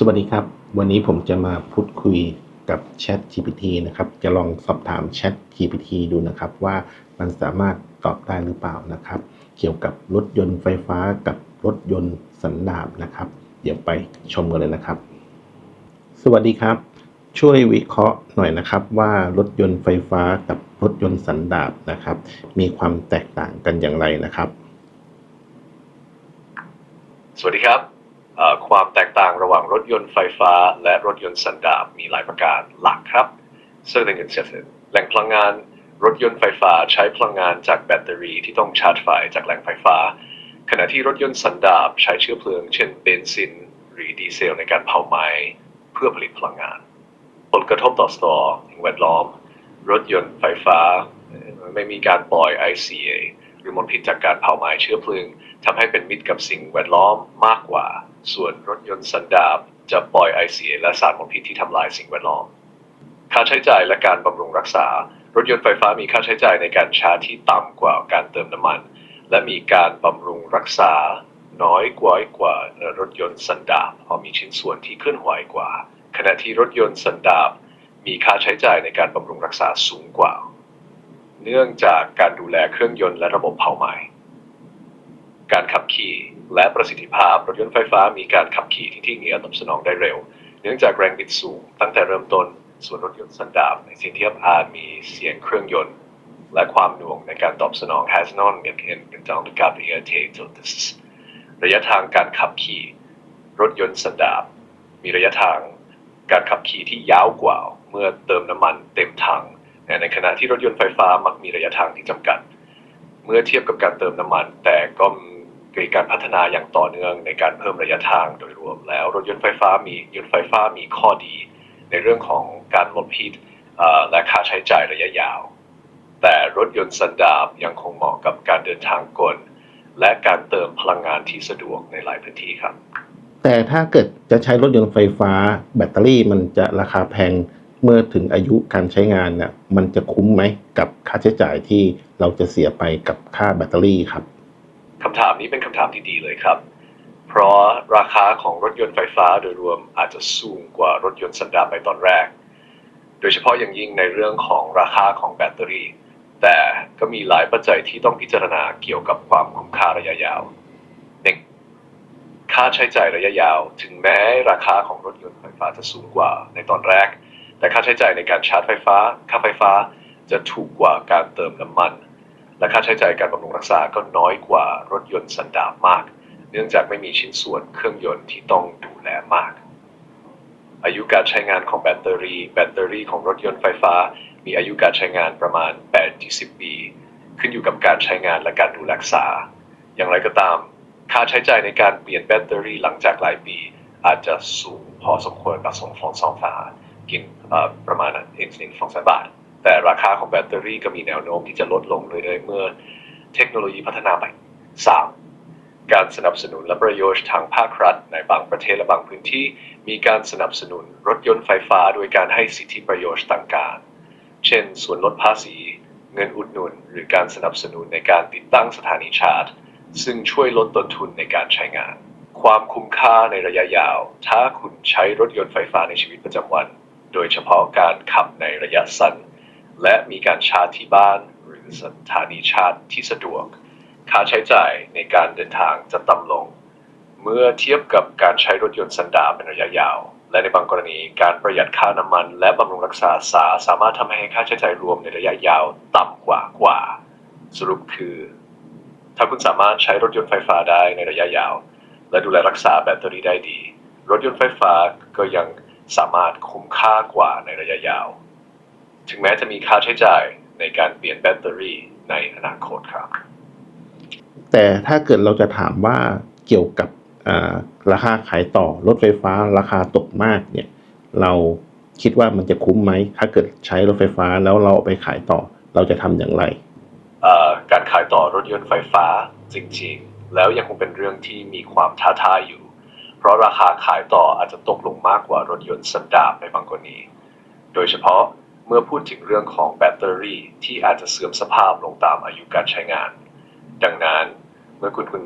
สวัสดีครับ วันนี้ผมจะมาพูดคุยกับ Chat GPT นะครับ จะลองสอบถาม Chat GPT ดูนะครับ ว่ามันสามารถตอบได้หรือเปล่านะครับ เกี่ยวกับรถยนต์ไฟฟ้ากับรถยนต์สันดาปนะครับ เดี๋ยวไปชมกันเลยนะครับ สวัสดีครับ ช่วยวิเคราะห์หน่อยนะครับ ว่ารถยนต์ไฟฟ้ากับรถยนต์สันดาปนะครับ มีความแตกต่างกันอย่างไรนะครับ สวัสดีครับ ความแตกต่างระหว่างรถยนต์ไฟฟ้า และรถยนต์สันดาปมีหลายประการหลักครับซึ่งในเงินเสร็จแหล่งพลังงานรถยนต์ไฟฟ้าใช้พลังงานจากแบตเตอรี่ที่ต้องชาร์จไฟจากแหล่งไฟฟ้า ขณะที่รถยนต์สันดาปใช้เชื้อเพลิง เช่นเบนซิน หรือดีเซลในการเผาไหม้เพื่อผลิตพลังงาน ผลกระทบต่อสตอสิ่งแวดล้อม รถยนต์ไฟฟ้า ไม่มีการปล่อย ICA ห รือมลพิษจากการเผาไหม้เชื้อเพลิงทำให้เป็นมิตรกับสิ่งแวดล้อมมากกว่า ส่วนรถยนต์สันดาปจะปล่อย ICA และสารมลพิษที่ทำลายสิ่งแวดล้อม ค่าใช้จ่ายและการบำรุงรักษา รถยนต์ไฟฟ้ามีค่าใช้จ่ายในการชาร์จที่ต่ำกว่าการเติมน้ำมัน และมีการบำรุงรักษาน้อยกว่ากว่ารถยนต์สันดาปเพราะมีชิ้นส่วนที่เคลื่อนไหวกว่า ขณะที่รถยนต์สันดาปมีค่าใช้จ่ายในการบำรุงรักษาสูงกว่า เนื่องจากการดูแลเครื่องยนต์และระบบเผาไหม้ การขับขี่และประสิทธิภาพรถยนต์ไฟฟ้ามีการขับขี่ที่ที่เหนียตอบสนองได้เร็ว เนื่องจากแรงบิดสูงตั้งแต่เริ่มต้น ส่วนรถยนต์สันดาปในสิ่งที่อาจมีเสียงเครื่องยนต์ และความหน่วงในการตอบสนอง has not yet been down to cap air till this ระยะทางการขับขี่ รถยนต์สันดาปมีระยะทางการขับขี่ที่ยาวกว่าเมื่อเติมน้ำมันเต็มถัง ในขณะที่รถยนต์ไฟฟ้ามักมีระยะทางที่จำกัด เมื่อเทียบกับการเติมน้ำมัน แต่ก็มีการพัฒนาอย่างต่อเนื่องในการเพิ่มระยะทางโดยรวมแล้ว รถยนต์ไฟฟ้ามียนต์ไฟฟ้ามีข้อดี ในเรื่องของการลดพิษและค่าใช้จ่ายระยะยาว แต่รถยนต์สันดาปยังคงเหมาะกับการเดินทางกล และการเติมพลังงานที่สะดวกในหลายพื้นที่ครับ แต่ถ้าเกิดจะใช้รถยนต์ไฟฟ้า แบตเตอรี่มันจะราคาแพง เมื่อถึงอายุการใช้งานน่ะมันจะคุ้มไหมกับค่าใช้จ่ายที่เราจะเสียไปกับค่าแบตเตอรี่ครับคำถามนี้เป็นคำถามที่ดีเลยครับ เพราะราคาของรถยนต์ไฟฟ้าโดยรวมอาจจะสูงกว่ารถยนต์สันดาปในตอนแรก โดยเฉพาะอย่างยิ่งในเรื่องของราคาของแบตเตอรี่ แต่ก็มีหลายปัจจัยที่ต้องพิจารณาเกี่ยวกับความคุ้มค่าระยะยาวหนึ่งค่าใช้จ่ายระยะยาว ถึงแม้ราคาของรถยนต์ไฟฟ้าจะสูงกว่าในตอนแรก แต่ค่าใช้จ่ายในการชาร์จไฟฟ้า ค่าไฟฟ้าจะถูกกว่าการเติมน้ำมัน และค่าใช้จ่ายการบำรุงรักษาก็น้อยกว่ารถยนต์สันดาปมาก เนื่องจากไม่มีชิ้นส่วนเครื่องยนต์ที่ต้องดูแลมาก อายุการใช้งานของแบตเตอรี่ แบตเตอรี่ของรถยนต์ไฟฟ้า มีอายุการใช้งานประมาณ 8-10 ปี ขึ้นอยู่กับการใช้งานและการดูแลรักษา อย่างไรก็ตาม ค่าใช้จ่ายในการเปลี่ยนแบตเตอรี่หลังจากหลายปี อาจจะสูงพอสมควรกับสองฟองสองฝากิ นเอ่อประมาณหนึ่งฟองแสนบาท แต่ราคาของแบตเตอรี่ก็มีแนวโน้มที่จะลดลงเรื่อยๆเมื่อเทคโนโลยีพัฒนาไป 3. การสนับสนุนและประโยชน์ทางภาครัฐ ในบางประเทศและบางพื้นที่ มีการสนับสนุนรถยนต์ไฟฟ้าโดยการให้สิทธิประโยชน์ต่างๆ เช่น ส่วนลดภาษี เงินอุดหนุน หรือการสนับสนุนในการติดตั้งสถานีชาร์จ ซึ่งช่วยลดต้นทุนในการใช้งาน ความคุ้มค่าในระยะยาว ถ้าคุณใช้รถยนต์ไฟฟ้าในชีวิตประจำวัน โดยเฉพาะการขับในระยะสั้น และมีการชาร์จที่บ้านหรือสถานีชาร์จที่สะดวก ค่าใช้จ่ายในการเดินทางจะต่ำลง เมื่อเทียบกับการใช้รถยนต์สันดาปเป็นระยะยาว และในบางกรณีการประหยัดค่าน้ำมัน และบำรุงรักษาสาสามารถทำให้ค่าใช้จ่ายรวมในระยะยาวต่ำกว่ากว่า สรุปคือ ถ้าคุณสามารถใช้รถยนต์ไฟฟ้าได้ในระยะยาว และดูแลรักษาแบตเตอรี่ได้ดี รถยนต์ไฟฟ้าก็ยัง สามารถคุ้มค่ากว่าในระยะยาว ถึงแม้จะมีค่าใช้จ่ายในการเปลี่ยนแบตเตอรี่ในอนาคตครับ แต่ถ้าเกิดเราจะถามว่าเกี่ยวกับอ่าราคาขายต่อรถไฟฟ้าราคาตกมากเนี่ยเราคิดว่ามันจะคุ้มไหม ถ้าเกิดใช้รถไฟฟ้าแล้วเราเอาไปขายต่อเราจะทำอย่างไรเอ่อการขายต่อรถยนต์ไฟฟ้าจริงๆ แล้วยังคงเป็นเรื่องที่มีความท้าทายอยู่ เพราะราคาขายต่ออาจจะตกลงมากกว่ารถยนต์สันดาปในบางกรณี โดยเฉพาะเมื่อพูดถึงเรื่องของแบตเตอรี่ที่อาจจะเสื่อมสภาพลงตามอายุการใช้งาน ดังนั้นเมื่อคุณคุณ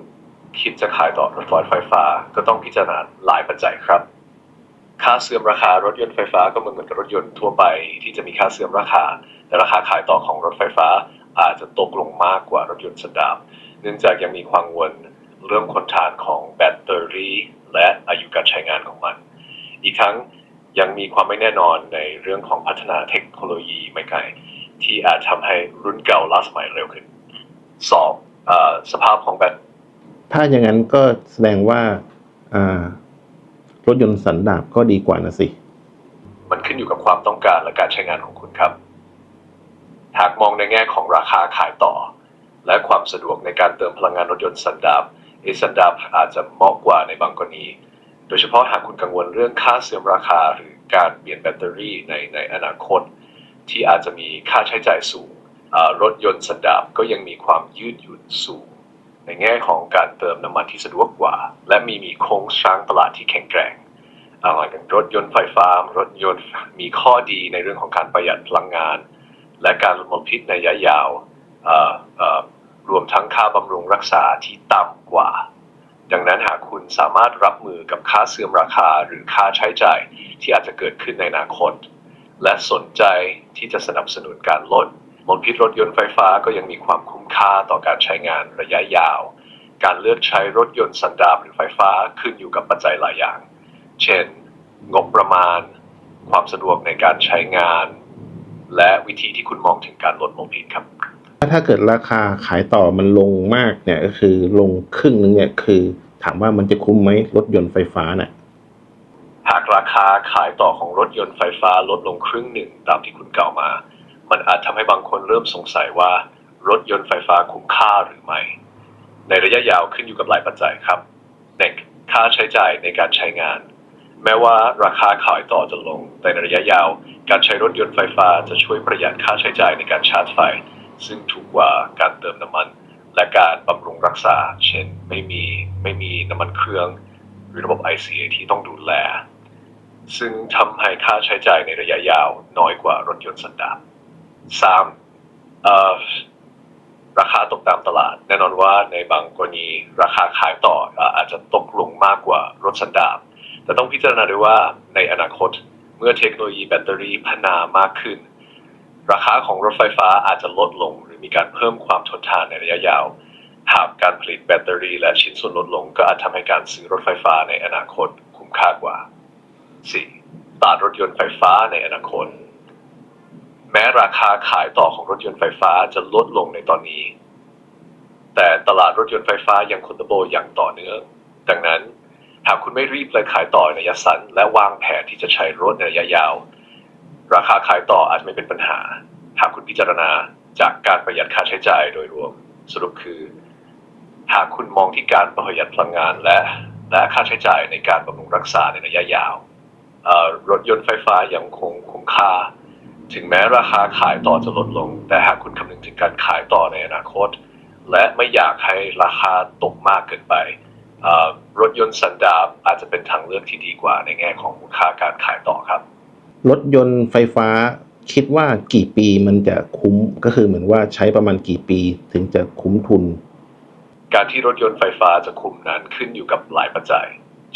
คิดจะขายต่อรถไฟฟ้า ก็ต้องพิจารณาหลายปัจจัยครับ ค่าเสื่อมราคารถยนต์ไฟฟ้าก็เหมือนกับรถยนต์ทั่วไป ที่จะมีค่าเสื่อมราคา แต่ราคาขายต่อของรถไฟฟ้าอาจจะตกลงมากกว่ารถยนต์สันดาปเนื่องจากยังมีความกังวล เรื่องคนทานของแบตเตอรี่และอายุการใช้งานของมัน อีกทั้งยังมีความไม่แน่นอนในเรื่องของพัฒนาเทคโนโลยีไม่ไกลที่อาจทำให้รุ่นเก่าล้าสมัยเร็วขึ้นสองเออสภาพของแบตถ้าอย่างนั้นก็แสดงว่าอ่ารถยนต์สันดาปก็ดีกว่านะสิ มันขึ้นอยู่กับความต้องการและการใช้งานของคุณครับ หากมองในแง่ของราคาขายต่อ และความสะดวกในการเติมพลังงานรถยนต์สันดาป เอสันดาปอาจจะเหมาะกว่าในบางกรณี โดยเฉพาะหากคุณกังวลเรื่องค่าเสื่อมราคาหรือการเปลี่ยนแบตเตอรี่ในในอนาคต ที่อาจจะมีค่าใช้จ่ายสูงอารถยนต์สันดาปก็ยังมีความยืดหยุ่นสูง ในแง่ของการเติมน้ำมันที่สะดวกกว่า และมีมีโครงสร้างตลาดที่แข็งแกร่งอ่าอย่างรถยนต์ไฟฟ้ารถยนต์มีข้อดีในเรื่องของการประหยัดพลังงาน และการลดมลพิษในระยะยาวอ่อเอ่อ รวมทั้งค่าบำรุงรักษาที่ต่ำกว่า ดังนั้นหากคุณสามารถรับมือกับค่าเสื่อมราคาหรือค่าใช้จ่ายที่อาจจะเกิดขึ้นในอนาคต และสนใจที่จะสนับสนุนการลดมลพิษรถยนต์ไฟฟ้าก็ยังมีความคุ้มค่าต่อการใช้งานระยะยาว การเลือกใช้รถยนต์สันดาปหรือไฟฟ้าขึ้นอยู่กับปัจจัยหลายอย่าง เช่น งบประมาณ ความสะดวกในการใช้งาน และวิธีที่คุณมองถึงการลดมลพิษครับ ถ้าเกิดราคาขายต่อมันลงมากเนี่ยก็คือลงครึ่งนึงเนี่ยคือ ถามว่ามันจะคุ้มไหมรถยนต์ไฟฟ้าน่ะหากราคาขายต่อของรถยนต์ไฟฟ้าลดลงครึ่งหนึ่งตามที่คุณกล่าวมา มันอาจทำให้บางคนเริ่มสงสัยว่ารถยนต์ไฟฟ้าคุ้มค่าหรือไม่ ในระยะยาวขึ้นอยู่กับหลายปัจจัยครับ 1. ค่าใช้จ่ายในการใช้งาน แม้ว่าราคาขายต่อจะลง แต่ในระยะยาว การใช้รถยนต์ไฟฟ้าจะช่วยประหยัดค่าใช้จ่ายในการชาร์จไฟ ซึ่งถูกกว่าการเติมน้ำมัน และการบำรุงรักษา เช่นไม่มีไม่มีน้ำมันเครื่อง หรือระบบ ICA ที่ต้องดูแล ซึ่งทำให้ค่าใช้จ่ายในระยะยาวน้อยกว่ารถยนต์สันดาป 3. เอ่อราคาตกตามตลาด แน่นอนว่าในบางกรณีราคาขายต่ออาอาจจะตกลงมากกว่ารถสันดาปแต่ต้องพิจารณาด้วยว่าในอนาคตเมื่อเทคโนโลยีแบตเตอรี่พัฒนามากขึ้น ราคาของรถไฟฟ้าอาจจะลดลง หรือมีการเพิ่มความทนทานในระยะยาว หากการผลิตแบตเตอรี่และชิ้นส่วนลดลง ก็อาจทำให้การซื้อรถไฟฟ้าในอนาคตคุ้มค่ากว่า 4. ตลาดรถยนต์ไฟฟ้าในอนาคต แม้ราคาขายต่อของรถยนต์ไฟฟ้าจะลดลงในตอนนี้ แต่ตลาดรถยนต์ไฟฟ้ายังคงเติบโตอย่างต่อเนื่อง ดังนั้น หากคุณไม่รีบเลยขายต่อในระยะสั้นและวางแผนที่จะใช้รถในระยะยาว ราคาขายต่ออาจจะไม่เป็นปัญหา หากคุณพิจารณาจากการประหยัดค่าใช้จ่ายโดยรวม สรุปคือ หากคุณมองที่การประหยัดพลังงานและและค่าใช้จ่ายในการบำรุงรักษาในระยะยาวรถยนต์ไฟฟ้ายังคงคุ้มค่า ถึงแม้ราคาขายต่อจะลดลง แต่หากคุณคำนึงถึงการขายต่อในอนาคต และไม่อยากให้ราคาตกมากเกินไปรถยนต์สันดาปอาจจะเป็นทางเลือกที่ดีกว่าในแง่ของมูลค่าการขายต่อครับ รถยนต์ไฟฟ้าคิดว่ากี่ปีมันจะคุ้มก็คือเหมือนว่าใช้ประมาณกี่ปีถึงจะคุ้มทุน การที่รถยนต์ไฟฟ้าจะคุ้มนั้นขึ้นอยู่กับหลายปัจจัย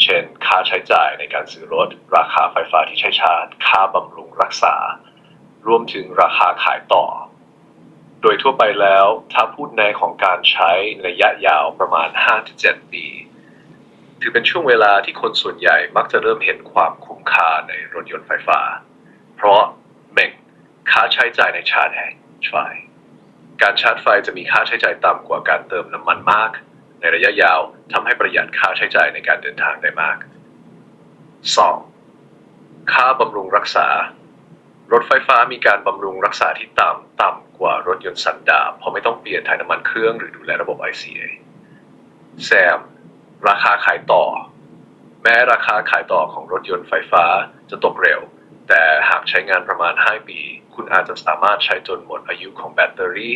เช่น ค่าใช้จ่ายในการซื้อรถ ราคาไฟฟ้าที่ใช้ชาร์จ ค่าบำรุงรักษา รวมถึงราคาขายต่อ โดยทั่วไปแล้วถ้าพูดในของการใช้ระยะยาวประมาณ 5-7 ปี ถือเป็นช่วงเวลาที่คนส่วนใหญ่มักจะเริ่มเห็นความคุ้มค่าในรถยนต์ไฟฟ้า เพราะหนึ่งค่าใช้จ่ายในชาร์จไฟ การชาร์จไฟจะมีค่าใช้จ่ายต่ำกว่าการเติมน้ำมันมาก ในระยะยาวทำให้ประหยัดค่าใช้จ่ายในการเดินทางได้มาก 2. ค่าบำรุงรักษา รถไฟฟ้ามีการบำรุงรักษาที่ต่ำต่ำกว่ารถยนต์สันดาปเพราะไม่ต้องเปลี่ยนถ่ายน้ำมันเครื่องหรือดูแลระบบ ICA แซม ราคาขายต่อ แม้ราคาขายต่อของรถยนต์ไฟฟ้าจะตกเร็ว แต่หากใช้งานประมาณ 5 ปี คุณอาจจะสามารถใช้จนหมดอายุของแบตเตอรี่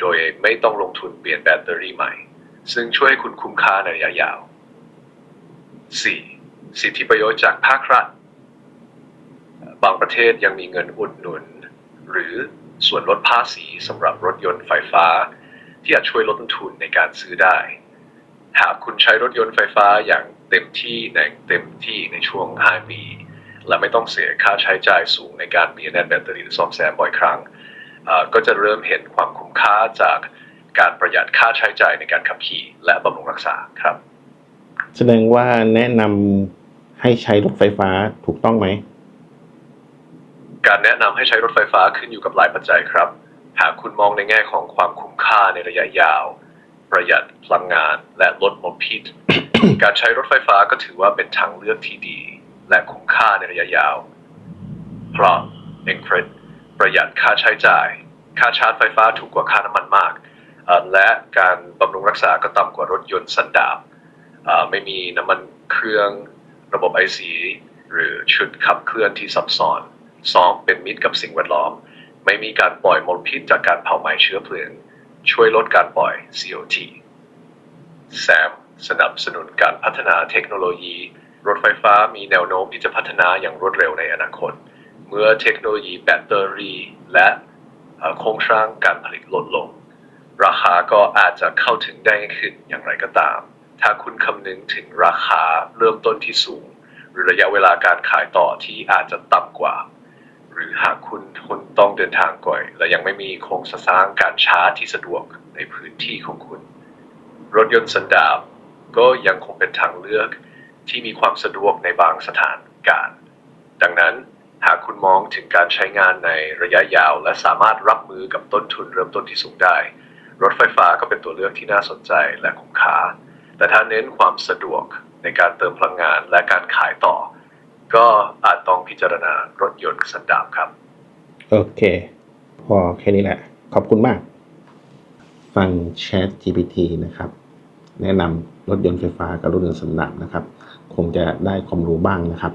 โดยไม่ต้องลงทุนเปลี่ยนแบตเตอรี่ใหม่ ซึ่งช่วยให้คุณคุ้มค่าในระยะยาว 4. สิทธิประโยชน์จากภาครัฐ บางประเทศยังมีเงินอุดหนุน หรือส่วนลดภาษีสำหรับรถยนต์ไฟฟ้า ที่อาจช่วยลดต้นทุนในการซื้อได้ หากคุณใช้รถยนต์ไฟฟ้าอย่างเต็มที่ในเต็มที่ในช่วง 5 ปี และไม่ต้องเสียค่าใช้จ่ายสูงในการเปลี่ยนแบตแบตเตอรี่หรือซ่อมแซมบ่อยครั้งเอ่อก็จะเริ่มเห็นความคุ้มค่าจากการประหยัดค่าใช้จ่ายในการขับขี่และบำรุงรักษาครับ แสดงว่าแนะนำให้ใช้รถไฟฟ้าถูกต้องไหม การแนะนำให้ใช้รถไฟฟ้าขึ้นอยู่กับหลายปัจจัยครับ หากคุณมองในแง่ของความคุ้มค่าในระยะยาว ประหยัดพลังงานและลดมลพิษ การใช้รถไฟฟ้าก็ถือว่าเป็นทางเลือกที่ดี และคุ้มค่าในระยะยาว เพราะ e n c r e d ประหยัดค่าใช้จ่าย ค่าชาร์จไฟฟ้าถูกกว่าค่าน้ำมันมากเอ่อและการบำรุงรักษาก็ต่ำกว่ารถยนต์สันดาปเอ่อไม่มีน้ำมันเครื่องระบบไอซีหรือชุดขับเคลื่อนที่ซับซ้อนสองเป็นมิตรกับสิ่งแวดล้อม ไม่มีการปล่อยมลพิษจากการเผาไหม้เชื้อเพลิง ช่วยลดการปล่อย CO2 แซมสนับสนุนการพัฒนาเทคโนโลยี รถไฟฟ้ามีแนวโน้มที่จะพัฒนาอย่างรวดเร็วในอนาคต เมื่อเทคโนโลยีแบตเตอรี่และโครงสร้างการผลิตลดลง ราคาก็อาจจะเข้าถึงได้ขึ้นอย่างไรก็ตาม ถ้าคุณคำนึงถึงราคาเริ่มต้นที่สูง หรือระยะเวลาการขายต่อที่อาจจะต่ำกว่า หรือหากคุณคุณ ต้องเดินทางก่อย และยังไม่มีโครงสร้างการชาร์จที่สะดวกในพื้นที่ของคุณ รถยนต์สันดาปก็ยังคงเป็นทางเลือกที่มีความสะดวกในบางสถานการณ์ ดังนั้นหากคุณมองถึงการใช้งานในระยะยาว และสามารถรับมือกับต้นทุนเริ่มต้นที่สูงได้ รถไฟฟ้าก็เป็นตัวเลือกที่น่าสนใจและคุ้มค่า แต่ถ้าเน้นความสะดวกในการเติมพลังงานและการขายต่อ ก็อาจต้องพิจารณารถยนต์สันดาปครับ โอเค พอแค่นี้แหละ ขอบคุณมาก ฟัง Chat GPT นะครับ แนะนำรถยนต์ไฟฟ้ากับรถยนต์สันดาปนะครับ คงจะได้ความรู้บ้างนะครับ